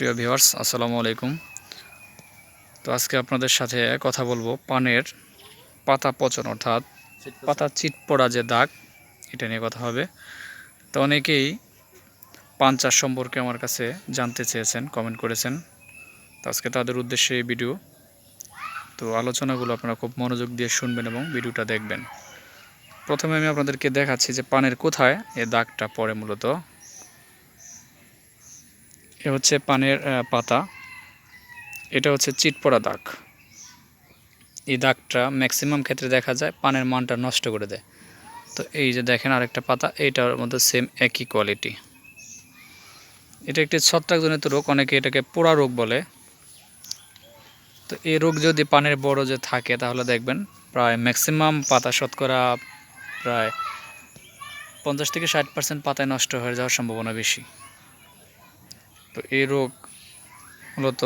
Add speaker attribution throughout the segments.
Speaker 1: প্রিয় ভিউয়ার্স আসসালামু আলাইকুম। তো আজকে আপনাদের সাথে কথা বলব পানের পাতা পচন, অর্থাৎ পাতা চিট পড়া যে দাগ, এটা নিয়ে কথা হবে। তো অনেকেই পান চাষ সম্পর্কে আমার কাছে জানতে চেয়েছেন কমেন্ট করেছেন। তো আজকে তাদের উদ্দেশ্যে এই ভিডিও তো আলোচনাগুলো আপনারা খুব মনোযোগ দিয়ে শুনবেন এবং ভিডিওটা দেখবেন। প্রথমে আমি আপনাদেরকে দেখাচ্ছি যে পানের কোথায় এই দাগটা পড়ে মূলত। এ হচ্ছে পানের পাতা। এটা হচ্ছে চিটপড়া দাগ। এই দাগটা ম্যাক্সিমাম ক্ষেত্রে দেখা যায় পানের মানটা নষ্ট করে দেয়। তো এই যে দেখেন আরেকটা পাতা, এইটার মধ্যে সেম একই কোয়ালিটি এটা একটি ছত্রাকজনিত রোগ, অনেকে এটাকে পোড়া রোগ বলে। তো এই রোগ যদি পানের বড় যে থাকে, তাহলে দেখবেন প্রায় ম্যাক্সিমাম পাতা শতকরা প্রায় পঞ্চাশ থেকে ষাট পার্সেন্ট পাতায় নষ্ট হয়ে যাওয়ার সম্ভাবনা বেশি। তো এই রোগ মূলত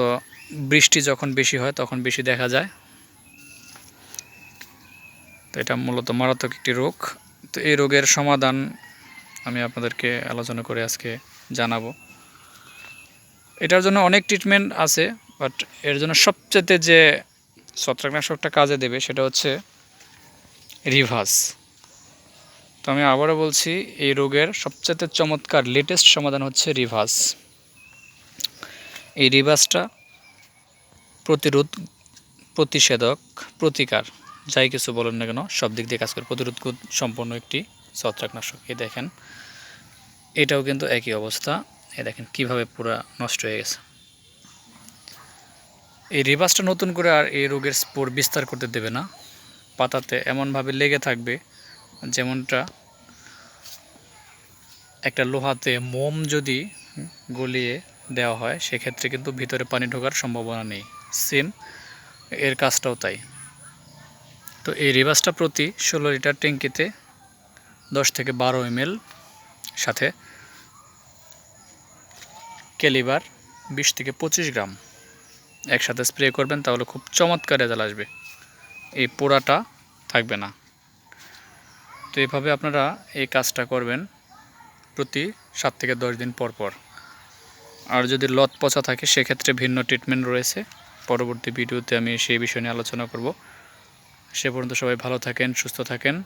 Speaker 1: বৃষ্টি যখন বেশি হয়, তখন বেশি দেখা যায়। তো এটা মূলত মারাত্মক একটি রোগ। তো এই রোগের সমাধান আমি আপনাদেরকে আলোচনা করে আজকে জানাব। এটার জন্য অনেক ট্রিটমেন্ট আছে বাট এর জন্য সবচেয়ে যে ছত্রাকনাশকটা কাজে দেবে সেটা হচ্ছে রিভাস। তো আমি আবারও বলছি, এই রোগের সবচেয়ে চমৎকার লেটেস্ট সমাধান হচ্ছে রিভাস। এই রিভাসটা প্রতিরোধ প্রতিষেধক, প্রতিকার, যাই কিছু বলেন না কেন, সব দিক দিয়ে কাজ করে। প্রতিরোধ সম্পন্ন একটি ছত্রাকনাশক, এই দেখেন। এটাও কিন্তু একই অবস্থা। এ দেখেন কীভাবে পুরো নষ্ট হয়ে গেছে। এই রিভাসটা নতুন করে আর এই রোগের স্পোর বিস্তার করতে দেবে না। পাতাতে এমনভাবে লেগে থাকবে, যেমনটা একটা লোহাতে মোম যদি গলিয়ে দেওয়া হয়, সেক্ষেত্রে কিন্তু ভিতরে পানি ঢোকার সম্ভাবনা নেই। সেম এর কাজটাও তাই। তো এই রিভার্সটা প্রতি ষোলো লিটার ট্যাঙ্কিতে দশ থেকে বারো এমএল সাথে ক্যালিবার বিশ থেকে পঁচিশ গ্রাম একসাথে স্প্রে করবেন, তাহলে খুব চমৎকার রেজাল্ট আসবে। এই পোড়াটা থাকবে না। তো এভাবে আপনারা এই কাজটা করবেন প্রতি সাত থেকে দশ দিন পর পর। আর যদি লত পচা থাকে, সেক্ষেত্রে ভিন্ন ট্রিটমেন্ট রয়েছে। পরবর্তী ভিডিওতে আমি সেই বিষয় নিয়ে আলোচনা করব। সে পর্যন্ত সবাই ভালো থাকেন, সুস্থ থাকেন।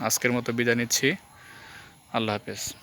Speaker 1: আজকের মতো বিদায় নিচ্ছি। আল্লাহ হাফেজ।